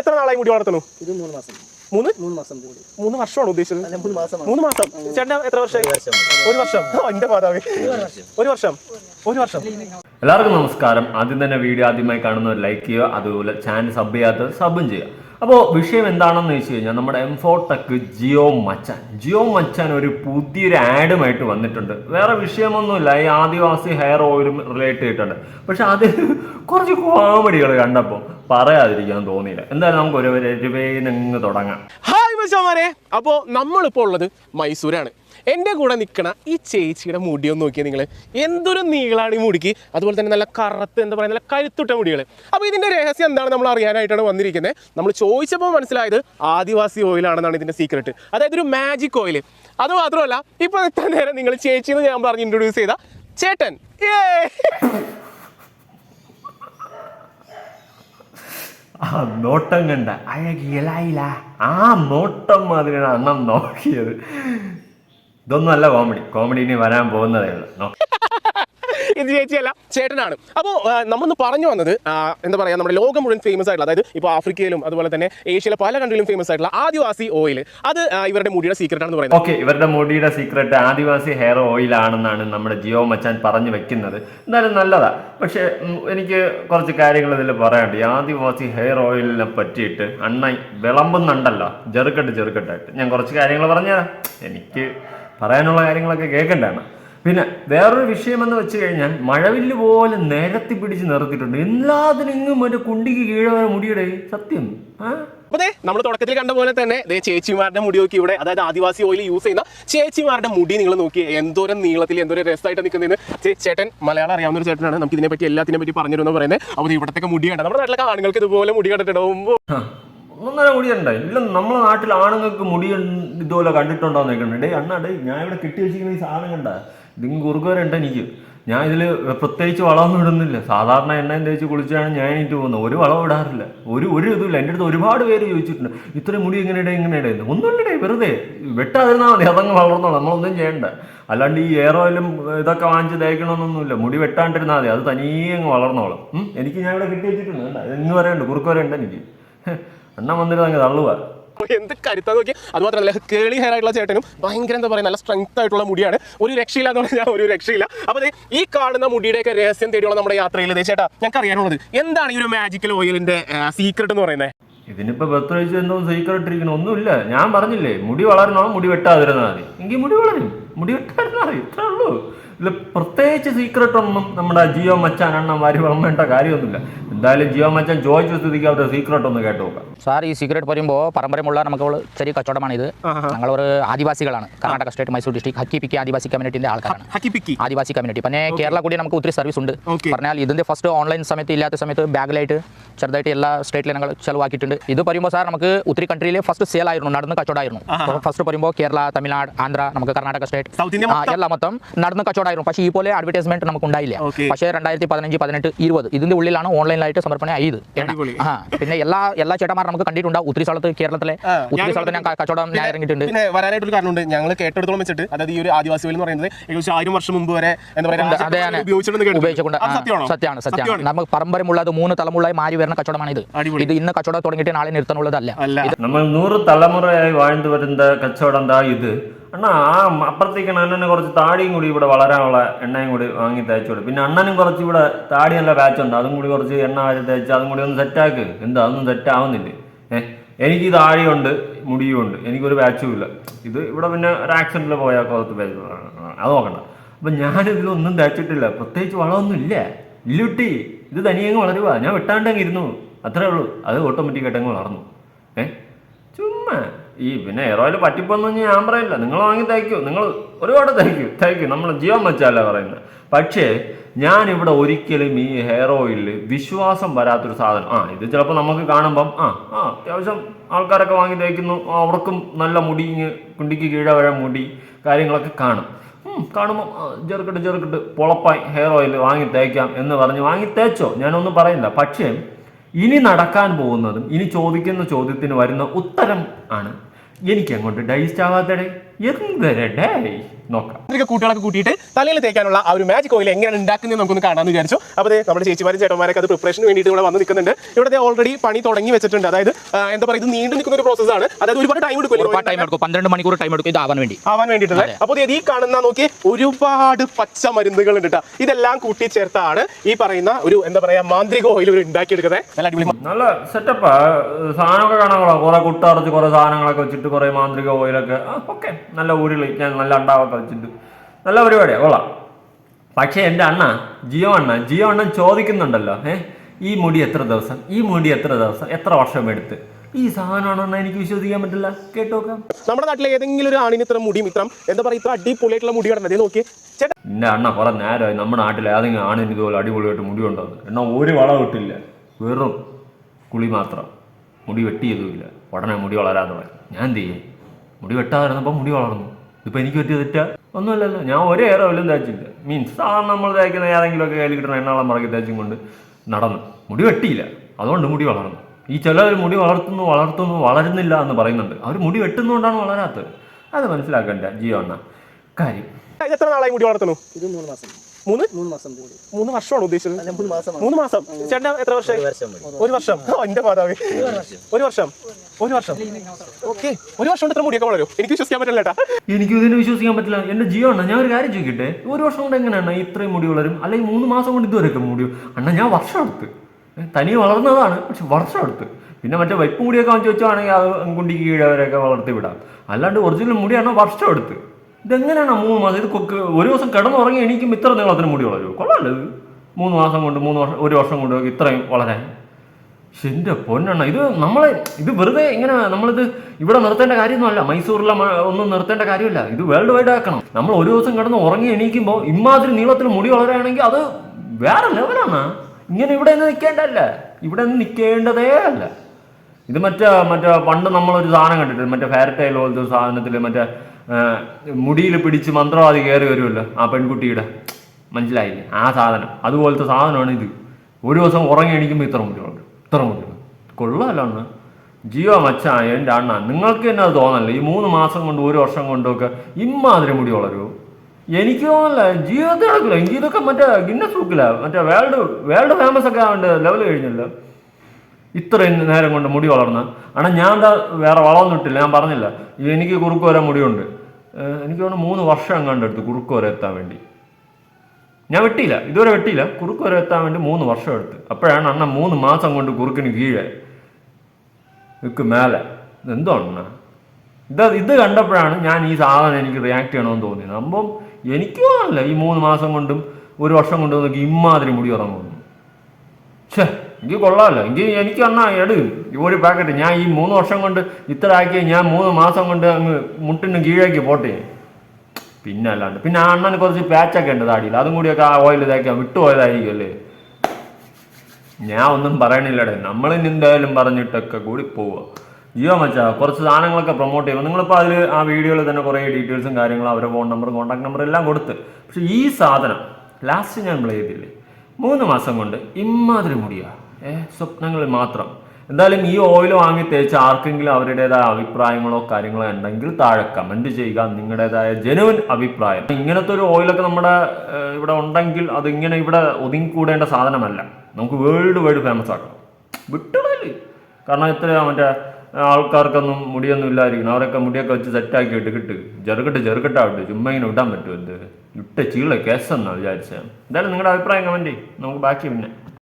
എത്ര നാളായി മുടി വളർത്തുന്നു? ഇത് മൂന്ന് മാസം. മൂന്ന്? മൂന്ന് മാസം കൂടി മൂന്ന് വർഷമാണ് ഉദ്ദേശിച്ചത്? മൂന്ന് മാസം മൂന്ന് മാസം. ചേട്ടൻ എത്ര വർഷം? ഒരു വർഷം എന്റെ മാതാവ്. ഒരു വർഷം. ഒരു വർഷം. എല്ലാവർക്കും നമസ്കാരം. ആദ്യം തന്നെ വീഡിയോ ആദ്യമായി കാണുന്നവർ ലൈക്ക് ചെയ്യുക അതുപോലെ ചാനൽ സബ് ചെയ്യാത്തവർ സബും ചെയ്യുക. അപ്പോൾ വിഷയം എന്താണെന്ന് വെച്ച് കഴിഞ്ഞാൽ നമ്മുടെ എം ഫോർ ടെക് ജിയോ മച്ചാൻ. ജിയോ മച്ചാൻ ഒരു പുതിയൊരു ആഡുമായിട്ട് വന്നിട്ടുണ്ട്. വേറെ വിഷയമൊന്നുമില്ല. ഈ ആദിവാസി ഹെയർ ഓയിലും റിലേറ്റ് ചെയ്തിട്ടുണ്ട് പക്ഷെ അതിൽ കുറച്ച് കോമഡികൾ കണ്ടപ്പോൾ പറയാതിരിക്കാൻ തോന്നിയില്ല. എന്തായാലും നമുക്ക് ഒരു രൂപയിൽ തുടങ്ങാം. ഹായ് മച്ചാമാരെ. അപ്പോൾ നമ്മളിപ്പോൾ ഉള്ളത് മൈസൂരാണ്. എന്റെ കൂടെ നിൽക്കണ ഈ ചേച്ചിയുടെ മുടി ഒന്ന് നോക്കിയാൽ നിങ്ങൾ എന്തൊരു നീളാണ് ഈ മുടിക്ക്. അതുപോലെ തന്നെ നല്ല കറുത്ത് എന്താ പറയുക നല്ല കഴുത്തുട്ട മുടികൾ അപ്പോൾ ഇതിന്റെ രഹസ്യം എന്താണ് നമ്മൾ അറിയാനായിട്ടാണ് വന്നിരിക്കുന്നത് നമ്മൾ ചോദിച്ചപ്പോൾ മനസ്സിലായത് ആദിവാസി ഓയിലാണെന്നാണ് ഇതിന്റെ സീക്രട്ട് അതായത് ഒരു മാജിക് ഓയിൽ അത് മാത്രമല്ല ഇപ്പോൾ ഇത്ര നേരം നിങ്ങൾ ചേച്ചി എന്ന് ഞാൻ പറഞ്ഞ് ഇൻട്രൊഡ്യൂസ് ചെയ്ത ചേട്ടൻ. ഏ ആ നോട്ടം കണ്ട. അഴകിയലായില്ല ആ നോട്ടം മാതിരിയാണ് അന്നം നോക്കിയത്. ഇതൊന്നും അല്ല കോമഡി കോമഡി ഇനി വരാൻ പോകുന്നതേ ഉള്ളൂ. ഇത് ചേച്ചിയല്ല. ചേട്ടനാണ്. അപ്പോൾ നമ്മളൊന്ന് പറഞ്ഞു വന്നത് എന്താ പറയുക നമ്മുടെ ലോകം മുഴുവൻ ഫേമസ് ആയിട്ടുള്ള അതായത് ഇപ്പോൾ ആഫ്രിക്കയിലും അതുപോലെ തന്നെ ഏഷ്യയിലെ പല കൺട്രിയിലും ഫേമസ് ആയിട്ടുള്ള ആദിവാസി ഓയിൽ അത് ഇവരുടെ മുടിയുടെ സീക്രട്ട് ആണെന്ന് പറയുന്നത്. ഓക്കെ ഇവരുടെ മുടിയുടെ സീക്രട്ട് ആദിവാസി ഹെയർ ഓയിൽ ആണെന്നാണ് നമ്മുടെ ജിയോ മച്ചാൻ പറഞ്ഞു വെക്കുന്നത്. എന്തായാലും നല്ലതാ. പക്ഷേ എനിക്ക് കുറച്ച് കാര്യങ്ങൾ ഇതിൽ പറയാനുണ്ട്. ആദിവാസി ഹെയർ ഓയിലിനെ പറ്റിയിട്ട് അണ്ണായി വിളമ്പുന്നുണ്ടല്ലോ. ചെറുക്കട്ട് ചെറുക്കട്ടായിട്ട്. ഞാൻ കുറച്ച് കാര്യങ്ങൾ പറഞ്ഞുതരാം. എനിക്ക് പറയാനുള്ള കാര്യങ്ങളൊക്കെ കേൾക്കണ്ടാണ് പിന്നെ വേറൊരു വിഷയം എന്ന് വെച്ച് കഴിഞ്ഞാൽ മഴവില്ല് പോലെ നിരത്തി പിടിച്ച് നിർത്തിയിട്ടുണ്ട് എല്ലാത്തിനും ഇങ്ങും മറ്റേ കുണ്ടിക്ക് കീഴെ വരെ മുടിയുടെ. സത്യം. ആ? ദേ നമ്മൾ തുടക്കത്തിൽ കണ്ട പോലെ തന്നെ ദേ ചേച്ചിമാരുടെ മുടി നോക്കി ഇവിടെ അതായത് ആദിവാസി ഓയിൽ യൂസ് ചെയ്യുന്ന ചേച്ചിമാരുടെ മുടി നിങ്ങൾ നോക്കി എന്തോരം നീളത്തിൽ എന്തോരം രസമായിട്ട് നിൽക്കുന്നതിന് ചേട്ടൻ മലയാളം അറിയാവുന്ന ഒരു ചേട്ടനാണ് നമുക്ക് ഇതിനെ പറ്റി എല്ലാത്തിനെ പറ്റി പറഞ്ഞു എന്ന് പറയുന്നത് അപ്പോൾ ഇവിടത്തെ മുടി കണ്ട നമ്മുടെ നാട്ടിലൊക്കെ ആണുങ്ങൾക്ക് ഇതുപോലെ മുടി കണ്ടിട്ടുണ്ടാവുമ്പോൾ ഒന്നര മുടിയുണ്ട് ഇല്ല നമ്മളെ നാട്ടിൽ ആണുങ്ങൾക്ക് മുടി ഇതുപോലെ കണ്ടിട്ടുണ്ടോ എന്ന് ഡേ അണ്ണാ ഡേ ഞാൻ ഇവിടെ കെട്ടി വെച്ചിരിക്കുന്ന ഈ സാധനം കണ്ട. ഇതിങ് കുറുക്കുവരുണ്ട് എനിക്ക്. ഞാൻ ഇതിൽ പ്രത്യേകിച്ച് വളമൊന്നും ഇടുന്നില്ല. സാധാരണ എണ്ണയും തേച്ച് കുളിച്ചാണ് ഞാൻ എനിക്ക് പോകുന്നത്. ഒരു വളം ഇടാറില്ല. ഒരു ഒരു ഇതുമില്ല. എന്റെ അടുത്ത് ഒരുപാട് പേര് ചോദിച്ചിട്ടുണ്ട്. ഇത്രയും മുടി ഇങ്ങനെ ഇടേ ഇങ്ങനെ ഇടേ ഒന്നുമില്ലടേ വെറുതെ. വെട്ടാതിരുന്നാൽ മതി. അതങ്ങ് വളർന്നോളാം. നമ്മളൊന്നും ചെയ്യണ്ട. അല്ലാണ്ട് ഈ എയർ ഓയിലും ഇതൊക്കെ വാങ്ങിച്ച് തേക്കണമെന്നൊന്നുമില്ല. മുടി വെട്ടാണ്ടിരുന്നാൽ മതി. അത് തനിയെ അങ്ങ് വളർന്നോളും. എനിക്ക് ഞാൻ ഇവിടെ കിട്ടി വെച്ചിട്ടുണ്ട്. എന്ന് വരെയുണ്ട് കുറുക്ക് വരെയുണ്ട് എനിക്ക്. എണ്ണ വന്നിട്ട് അങ്ങ് തള്ളുക. എന്ത് കരുത്താ നോക്കി അത് മാത്രമല്ല കേളി ഹെയർ ആയിട്ടുള്ള ചേട്ടനും ഭയങ്കര എന്താ പറയുക നല്ല സ്ട്രെങ്ത് ആയിട്ടുള്ള മുടിയാണ്. ഒരു രക്ഷയില്ല എന്ന് പറഞ്ഞാൽ ഒരു രക്ഷയില്ല. അപ്പോൾ ഈ കാണുന്ന മുടിയുടെയൊക്കെ രഹസ്യം തേടിയുള്ള നമ്മുടെ യാത്രയിൽ ചേട്ടാ ഞങ്ങൾക്ക് അറിയാനുള്ളത് എന്താണ് ഈ ഒരു മാജിക്കൽ ഓയിലിന്റെ സീക്രട്ട് എന്ന് പറയുന്നത്? ഇതിനിപ്പോ ബർത്ത്ഡേച്ച് എന്തോ സീക്രട്ട് ഇരിക്കണം ഒന്നുമില്ല. ഞാൻ പറഞ്ഞില്ലേ മുടി വളരണോ മുടി വെട്ടാതിരുന്നാൽ മതി. എങ്കിൽ മുടി വളരും. മുടി വെട്ടാതിരുന്നാൽ മതി. ഇത്രേ ഉള്ളൂ. ഇതിൽ പ്രത്യേകിച്ച് സീക്രട്ട് ഒന്നും നമ്മുടെ ജിയോ മച്ചാൻ എണ്ണം വാരി വളമേണ്ട കാര്യമൊന്നുമില്ല. എന്തായാലും ജിയോ മച്ചാൻ ചോദിച്ച സ്ഥിതിക്ക് അവരുടെ സീക്രട്ട് ഒന്ന് കേട്ടു നോക്കാം. സാർ ഈ സീക്രട്ട് പറയുമ്പോൾ പരമ്പരമുള്ള നമുക്ക് ചെറിയ കച്ചവടമാണ് ഇത് ഞങ്ങൾ ഒരു ആദിവാസികളാണ്. കർണാടക സ്റ്റേറ്റ് മൈസൂർ ഡിസ്ട്രിക്ട് ഹക്കി പിക്കി ആദിവാസി കമ്മ്യൂണിറ്റിന്റെ ആൾക്കാരാണ്. ഹക്കി പിക്കി. ആദിവാസി കമ്മ്യൂണിറ്റി പിന്നെ കേരള കൂടി നമുക്ക് ഒത്തിരി സർവീസ് ഉണ്ട്. പറഞ്ഞാൽ ഇതിന്റെ ഫസ്റ്റ് ഓൺലൈൻ സമയത്ത് ഇല്ലാത്ത സമയത്ത് ബാഗിലായിട്ട് ചെറുതായിട്ട് എല്ലാ സ്റ്റേറ്റിലും ഞങ്ങൾ ചെലവാക്കിയിട്ടുണ്ട്. ഇത് പറയുമ്പോൾ സാർ നമുക്ക് ഒത്തിരി കൺട്രിയിലെ ഫസ്റ്റ് സെയിൽ ആയിരുന്നു നടന്ന് കച്ചവടമായിരുന്നു. ഫസ്റ്റ് പറയുമ്പോൾ കേരള തമിഴ്നാട് ആന്ധ്ര നമുക്ക് കർണാടക സ്റ്റേറ്റ്? എല്ലാം മൊത്തം നടന്ന് ഉണ്ടായിരുന്നു പക്ഷേ ഈ പോലെ അഡ്വർടൈസ്മെന്റ് നമുക്ക് ഉണ്ടായില്ല പക്ഷേ രണ്ടായിരത്തി പതിനഞ്ച് പതിനെട്ട് ഇരുപത് ഇതിന്റെ ഉള്ളിലാണ് ഓൺലൈനായിട്ട് സമർപ്പണം ആയത്. ആ പിന്നെ എല്ലാ എല്ലാ ചേട്ടന്മാർ നമുക്ക് കണ്ടിട്ടുണ്ട് ഒത്തിരി സ്ഥലത്ത് കേരളത്തിലെ ഒത്തിരി സ്ഥലത്ത് ഞാൻ കച്ചവടം ഞാൻ ഇറങ്ങിയിട്ടുണ്ട് പിന്നെ വരാനായിട്ട് ഒരു കാരണമുണ്ട്. ഞങ്ങൾ കേട്ടെടുത്തോളം വെച്ചിട്ട് അതായത് ഈ ഒരു ആദിവാസി എന്ന് പറയുന്നത് ഏകദേശം ആയിരം വർഷം മുമ്പ് വരെ എന്താ പറയുക ഉപയോഗിച്ചുകൊണ്ട് സത്യമാണ്? സത്യമാണ് നമുക്ക് പരമ്പരമുള്ളത് മൂന്ന് തലമുറയായി മാറി വരുന്ന കച്ചവടമാണ് ഇത്. ഇത് ഇന്ന് കച്ചവടം തുടങ്ങിയിട്ട് നാളെ നിർത്താനുള്ളതല്ല നമ്മൾ നൂറ് തലമുറയായി വാഴ്ന്നു വരുന്ന കച്ചവടം ഇത്? അണ്ണാ ആ അപ്പുറത്തേക്കാണ് അണ്ണന് കുറച്ച് താടിയും കൂടി ഇവിടെ വളരാനുള്ള എണ്ണയും കൂടി വാങ്ങി തേച്ചു കൊടുക്കും പിന്നെ അണ്ണനും കുറച്ച് ഇവിടെ താടി നല്ല പാച്ച് ഉണ്ട്. അതും കൂടി കുറച്ച് എണ്ണ വാരി തേച്ച് അതും കൂടി ഒന്ന് സെറ്റാക്ക് എന്താ അതൊന്നും സെറ്റാവുന്നില്ല ഏഹ് എനിക്ക് താടിയുണ്ട് മുടിയും ഉണ്ട് എനിക്കൊരു പാച്ചും ഇല്ല. ഇത് ഇവിടെ പിന്നെ ഒരു ആക്സിഡന്റിൽ പോയാൽ കുറച്ച് പാച്ച് അത് നോക്കണ്ട. അപ്പം ഞാനിതിലൊന്നും തേച്ചിട്ടില്ല. പ്രത്യേകിച്ച് വളമൊന്നും ഇല്ല. ഇല്ലുട്ടി ഇത് തനിയങ്ങ് വളരുവാ. ഞാൻ വെട്ടാണ്ടങ്ങ് ഇരുന്നു. അത്രേ ഉള്ളൂ. അത് ഓട്ടോമാറ്റിക്കായിട്ട് അങ്ങ് വളർന്നു. ഏ? ചുമ്മാ. ഈ പിന്നെ ഹെയർ ഓയിൽ പറ്റിപ്പോന്നു ഞാൻ പറയില്ല. നിങ്ങൾ വാങ്ങി തയ്ക്കൂ. നിങ്ങൾ ഒരുപാട് തയ്ക്കൂ. തയ്ക്കൂ. നമ്മൾ ജിയോ മച്ചല്ല പറയുന്നത് പക്ഷേ ഞാൻ ഇവിടെ ഒരിക്കലും ഈ ഹെയർ ഓയിലിൽ വിശ്വാസം വരാത്തൊരു സാധനം. ആ ഇത് ചിലപ്പോൾ നമുക്ക് കാണുമ്പം ആ ആ അത്യാവശ്യം ആൾക്കാരൊക്കെ വാങ്ങി തയ്ക്കുന്നു. അവർക്കും നല്ല മുടി കുണ്ടിക്ക് കീഴവഴ മുടി കാര്യങ്ങളൊക്കെ കാണും. കാണുമ്പോൾ ചെറുക്കിട്ട് ചെറുക്കിട്ട് പൊളപ്പായി ഹെയർ ഓയിൽ വാങ്ങി തേക്കാം എന്ന് പറഞ്ഞ് വാങ്ങി തേച്ചോ? ഞാനൊന്നും പറയില്ല. പക്ഷേ ഇനി നടക്കാൻ പോകുന്നതും ഇനി ചോദിക്കുന്ന ചോദ്യത്തിന് വരുന്ന ഉത്തരം ആണ് എനിക്ക് അങ്ങോട്ട് ഡൈസ്റ്റ് ആവാത്തടേ നോക്കാം. കൂട്ടുകളൊക്കെ കൂട്ടിയിട്ട് തലയിൽ തേക്കാനുള്ള ആ ഒരു മാജിക് ഓയിൽ എങ്ങനെയാണ് ഉണ്ടാക്കുന്നത് നമുക്കൊന്ന് കാണാമെന്ന് വിചാരിച്ചു. അപ്പോൾ ദേ നമ്മുടെ ചേച്ചിമാരും ചേട്ടന്മാരൊക്കെ അത് പ്രിപ്പറേഷന് വേണ്ടിയിട്ട് ഇവിടെ വന്ന് നിൽക്കുന്നുണ്ട്. ഇവിടെ ഓൾറെഡി പണി തുടങ്ങി വെച്ചിട്ടുണ്ട്. അതായത് എന്താ പറയുക ഇത് നീണ്ടു നിൽക്കുന്ന ഒരു പ്രോസസ് ആണ്. അതായത് ഒരുപാട് ടൈം ഒരുപാട് ടൈം എടുക്കും എടുക്കും. പന്ത്രണ്ട് മണിക്കൂർ ടൈം എടുക്കും ഇത് ആവാൻ വേണ്ടി. ആവാൻ വേണ്ടിയിട്ടുള്ളത്. അപ്പോൾ ഈ കാണുന്ന നോക്കി ഒരുപാട് പച്ച മരുന്നുകൾ ഉണ്ട് കേട്ടോ ഇതെല്ലാം കൂട്ടി ചേർത്താണ് ഈ പറയുന്ന ഒരു എന്താ പറയാ മാന്ത്രിക ഓയിൽ ഒരു ഉണ്ടാക്കിയെടുക്കുന്നത്. നല്ല അടിപൊളി നല്ല സെറ്റപ്പാ സാധനമൊക്കെ കാണാൻ കുറെ കുട്ടറച്ച് കുറെ സാധനങ്ങളൊക്കെ വെച്ചിട്ട് കുറെ മാന്ത്രിക ഓയിലൊക്കെ ഓക്കെ നല്ല ഊരിളി ഞാൻ നല്ല ഉണ്ടാവാൻ കളിച്ചിട്ടുണ്ട് നല്ല പരിപാടിയാണ് കൊള്ളാം. പക്ഷേ എന്റെ അണ്ണ ജിയോ അണ്ണ ജിയോ അണ്ണൻ ചോദിക്കുന്നുണ്ടല്ലോ ഏഹ് ഈ മുടി എത്ര ദിവസം ഈ മുടി എത്ര ദിവസം എത്ര വർഷം എടുത്ത്? ഈ സാധനമാണെന്ന് എനിക്ക് വിശ്വസിക്കാൻ പറ്റില്ല. കേട്ടോക്കാം നമ്മുടെ നാട്ടിലെ ഏതെങ്കിലും ഒരു ആണിന് ഇത്ര മുടിയും ഇത്രം എന്താ പറയുക ഇത്ര അടിപൊളിയായിട്ടുള്ള മുടി കടന്നത് നോക്കി ചേട്ടാ എന്റെ അണ്ണ കുറെ നേരമായി നമ്മുടെ നാട്ടിൽ ഏതെങ്കിലും ആണിന് ഇതുപോലെ അടിപൊളിയായിട്ട് മുടി ഉണ്ടോന്ന്? എന്ന ഒരു വളം കിട്ടില്ല വെറും കുളി മാത്രം. മുടി വെട്ടിയതുമില്ല ഉടനെ മുടി വളരാതെ ഞാൻ എന്ത് ചെയ്യേ? മുടി വെട്ടാതിരുന്നപ്പോൾ മുടി വളർന്നു. ഇപ്പം എനിക്ക് പറ്റിയ തെറ്റാ? ഒന്നുമില്ലല്ലോ. ഞാൻ ഒരേ ഏറെ വല്ലതും തേച്ചില്ല മീൻസ് സാധാരണ നമ്മൾ തേക്കുന്ന ഏതെങ്കിലുമൊക്കെ കയ്യിൽ കിട്ടുന്ന എണ്ണാളം മറക്കി തേച്ചും കൊണ്ട് നടന്നു. മുടി വെട്ടിയില്ല. അതുകൊണ്ട് മുടി വളർന്നു. ഈ ചിലർ മുടി വളർത്തുന്നു വളർത്തുന്നു വളരുന്നില്ല എന്ന് പറയുന്നുണ്ട്. അവർ മുടി വെട്ടുന്നതുകൊണ്ടാണ് വളരാത്തത്. അത് മനസ്സിലാക്കണ്ട ജിയോ അണ്ണ. കാര്യം. എത്ര നാളായി മുടി വളർത്തുന്നു? ഇത് മൂന്ന് മാസം. മൂന്ന്? മൂന്ന് മാസം കൂടി. മൂന്ന് വർഷമാണ് ഉദ്ദേശിച്ചത്? മൂന്ന് മാസം മൂന്ന് മാസം. ചേട്ടാ എത്ര വർഷം? ഒരു വർഷം എന്റെ മാതാവ്. ഒരു വർഷം. ഒരു വർഷം. ഓക്കെ. ഒരു വർഷം കൊണ്ട് ഇത്ര മുടിയൊക്കെ വളരും. എനിക്ക് വിശ്വസിക്കാൻ പറ്റില്ല ഏട്ടാ എനിക്ക് ഇതിനെ വിശ്വസിക്കാൻ പറ്റില്ല. എന്റെ ജിയോ അണ്ണ ഞാൻ ഒരു കാര്യം ചോദിക്കട്ടെ? ഒരു വർഷം കൊണ്ട് എങ്ങനെയാണ് ഇത്രയും മുടി വളരും? അല്ലെങ്കിൽ മൂന്ന് മാസം കൊണ്ട് ഇതുവരെയൊക്കെ മുടി അണ്ണ ഞാൻ വർഷം എടുത്ത്. തനിയെ വളർന്നതാണ് പക്ഷെ വർഷം എടുത്ത്. പിന്നെ മറ്റേ വൈപ്പ് മുടിയൊക്കെ വാങ്ങിച്ചു വെച്ചാണെങ്കിൽ അത് കുണ്ടിക്ക് കീഴവരെയൊക്കെ വളർത്തി വിടാം. അല്ലാണ്ട് ഒറിജിനൽ മുടിയാണ് വർഷം എടുത്ത്. ഇതെങ്ങനെയാണ് മൂന്ന് മാസം ഇത് കൊക്ക് ഒരു ദിവസം കിടന്നുറങ്ങി എണീക്കുമ്പോൾ ഇത്ര നീളത്തിന് മുടി വളരും കൊള്ളാമല്ലോ മൂന്ന് മാസം കൊണ്ട് മൂന്ന് വർഷം ഒരു വർഷം കൊണ്ട് ഇത്രയും വളരാൻ. പക്ഷെ എന്റെ പൊന്നെണ്ണ ഇത് നമ്മളെ ഇത് വെറുതെ ഇങ്ങനെ നമ്മളിത് ഇവിടെ നിർത്തേണ്ട കാര്യമൊന്നുമല്ല. മൈസൂരിലെ ഒന്നും നിർത്തേണ്ട കാര്യമില്ല. ഇത് വേൾഡ് വൈഡ് ആക്കണം. നമ്മൾ ഒരു ദിവസം കിടന്ന് ഉറങ്ങി എണീക്കുമ്പോൾ ഇമാതിരി നീളത്തിൽ മുടി വളരുകയാണെങ്കിൽ അത് വേറെ ലെവലാണ് ഇങ്ങനെ ഇവിടെ നിന്ന് നിൽക്കേണ്ടതല്ല ഇവിടെ നിന്ന് നിൽക്കേണ്ടതേ അല്ല. ഇത് മറ്റേ മറ്റേ പണ്ട് നമ്മളൊരു സാധനം കണ്ടിട്ടുണ്ട് മറ്റേ ഫെയർ ടൈൽ പോലത്തെ സാധനത്തിൽ മറ്റേ മുടിയിൽ പിടിച്ച് മന്ത്രവാദി കയറി വരുമല്ലോ ആ പെൺകുട്ടിയുടെ. മനസ്സിലായില്ലേ? ആ സാധനം. അതുപോലത്തെ സാധനമാണ് ഇത്. ഒരു ദിവസം ഉറങ്ങി എണീക്കുമ്പോൾ ഇത്ര മുടികളുണ്ട് ഇത്ര മുടികൾ കൊള്ളാമല്ലോ അണ്ണ. ജിയോ മച്ചാ എന്റെ അണ്ണ നിങ്ങൾക്ക് തന്നെ അത് തോന്നല്ലേ? ഈ മൂന്ന് മാസം കൊണ്ട് ഒരു വർഷം കൊണ്ടൊക്കെ ഇമ്മാതിരി മുടി വളരുമോ എനിക്ക് തോന്നല്ല ജീവിതത്തിൽ എനിക്ക് ഇതൊക്കെ മറ്റേ ഗിന്നസ് ബുക്കിലാണ് മറ്റേ വേൾഡ് വേൾഡ് ഫേമസ് ഒക്കെ ആവേണ്ട ലെവൽ കഴിഞ്ഞല്ലോ. ഇത്രയും നേരം കൊണ്ട് മുടി വളർന്ന്. ആണ് ഞാൻ എന്താ വേറെ വളമൊന്നും ഇട്ടില്ല ഞാൻ പറഞ്ഞില്ല. എനിക്ക് കുറുക്ക് വരെ മുടിയുണ്ട്. എനിക്ക് തോന്നുന്നു മൂന്ന് വർഷം കണ്ടെടുത്തു എടുത്തു കുറുക്ക് വരെ എത്താൻ വേണ്ടി. ഞാൻ വെട്ടിയില്ല ഇതുവരെ വെട്ടിയില്ല. കുറുക്ക് വരെ എത്താൻ വേണ്ടി മൂന്ന് വർഷം എടുത്തു. അപ്പോഴാണ് അണ്ണ മൂന്ന് മാസം കൊണ്ട് കുറുക്കിന് കീഴെ. നിൽക്ക് മേലെ. ഇതെന്തോ അണ്ണ? ഇത് ഇത് കണ്ടപ്പോഴാണ് ഞാൻ ഈ സാധനം എനിക്ക് റിയാക്ട് ചെയ്യണമെന്ന് തോന്നിയത്. അപ്പം എനിക്കും അല്ല ഈ മൂന്ന് മാസം കൊണ്ടും ഒരു വർഷം കൊണ്ടും ഇമ്മാതിരി മുടി ഇറങ്ങുന്നു ഛേ. എനിക്ക് കൊള്ളാമല്ലോ എനിക്ക് എനിക്ക് എന്നാ എടു. ഒരു പാക്കറ്റ് ഞാൻ ഈ മൂന്ന് വർഷം കൊണ്ട് ഇത്ര ആക്കിയ ഞാൻ മൂന്ന് മാസം കൊണ്ട് അങ്ങ് മുട്ടിന് കീഴേക്ക് പോട്ടെ. പിന്നെ അല്ലാണ്ട്. പിന്നെ ആ അണ്ണന് കുറച്ച് പാച്ചൊക്കെ ഉണ്ട് താടിയിൽ. അതും കൂടിയൊക്കെ ആ ഓയിൽ തേക്കാൻ വിട്ടുപോയതായിരിക്കും അല്ലേ? ഞാൻ ഒന്നും പറയണില്ലടേ. നമ്മൾ എന്തായാലും പറഞ്ഞിട്ടൊക്കെ കൂടി പോവുക ജിയോ മച്ചാ കുറച്ച് സാധനങ്ങളൊക്കെ പ്രൊമോട്ട് ചെയ്യുമ്പോൾ നിങ്ങളിപ്പോൾ അതിൽ ആ വീഡിയോയിൽ തന്നെ കുറേ ഡീറ്റെയിൽസും കാര്യങ്ങളും അവരുടെ ഫോൺ നമ്പർ കോൺടാക്ട് നമ്പർ എല്ലാം കൊടുത്ത്. പക്ഷേ ഈ സാധനം ലാസ്റ്റ് ഞാൻ പ്ലേ ചെയ്തില്ലേ? മൂന്ന് മാസം കൊണ്ട് ഇമ്മാതിരി മുടിയാ. സ്വപ്നങ്ങൾ മാത്രം. എന്തായാലും ഈ ഓയിൽ വാങ്ങി തേച്ച് ആർക്കെങ്കിലും അവരുടേതായ അഭിപ്രായങ്ങളോ കാര്യങ്ങളോ ഉണ്ടെങ്കിൽ താഴെ കമന്റ് ചെയ്യുക. നിങ്ങളുടേതായ ജനുവൻ അഭിപ്രായം. ഇങ്ങനത്തെ ഒരു ഓയിലൊക്കെ നമ്മുടെ ഇവിടെ ഉണ്ടെങ്കിൽ അത് ഇങ്ങനെ ഇവിടെ ഒതുങ്ങിക്കൂടേണ്ട സാധനമല്ല. നമുക്ക് വേൾഡ് വൈഡ് ഫേമസ് ആക്കണം വിട്ടുകളയില്ല കാരണം ഇത്ര മറ്റേ ആൾക്കാർക്കൊന്നും മുടിയൊന്നും ഇല്ലായിരിക്കണം. അവരൊക്കെ മുടിയൊക്കെ വെച്ച് സെറ്റാക്കി ഇട്ട് കിട്ട് ചെറുകിട്ട് ചെറുകിട്ടാവിട്ട്. ചുമ്മാ ഇങ്ങനെ ഇടാൻ പറ്റുമോ എന്ത്? ഇട്ട ചീള കേസെന്നാണ് വിചാരിച്ചത്. എന്തായാലും നിങ്ങളുടെ അഭിപ്രായം കമന്റ് ചെയ്യും. നമുക്ക് ബാക്കി പിന്നെ.